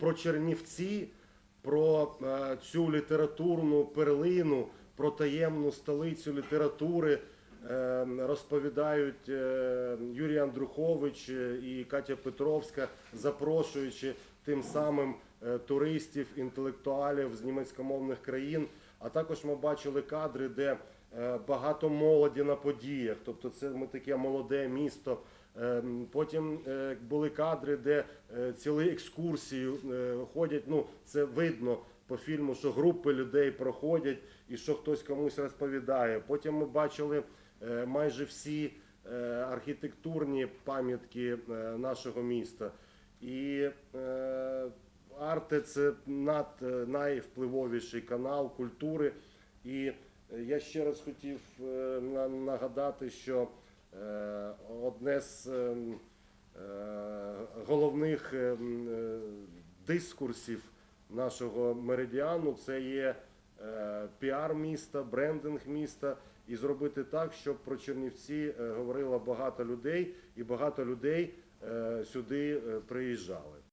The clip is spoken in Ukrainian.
про Чернівці, про е, цю літературну перлину, про таємну столицю літератури е, розповідають е, Юрій Андрухович і Катя Петровська, запрошуючи тим самим туристів, інтелектуалів з німецькомовних країн. А також ми бачили кадри, де багато молоді на подіях. Тобто, це ми таке молоде місто. Ем, Потім е, були кадри, де е, цілі екскурсії е, ходять. Ну, це видно по фільму, що групи людей проходять і що хтось комусь розповідає. Потім ми бачили е, майже всі е, архітектурні пам'ятки е, нашого міста. І е, Арте це над, е, найвпливовіший канал культури. І е, я ще раз хотів е, нагадати, що е, одне з ем, е, головних ем, дискурсів нашого меридіану це є піар міста, брендинг міста, і зробити так, щоб про Чернівці говорило багато людей, і багато людей сюди приїжджали.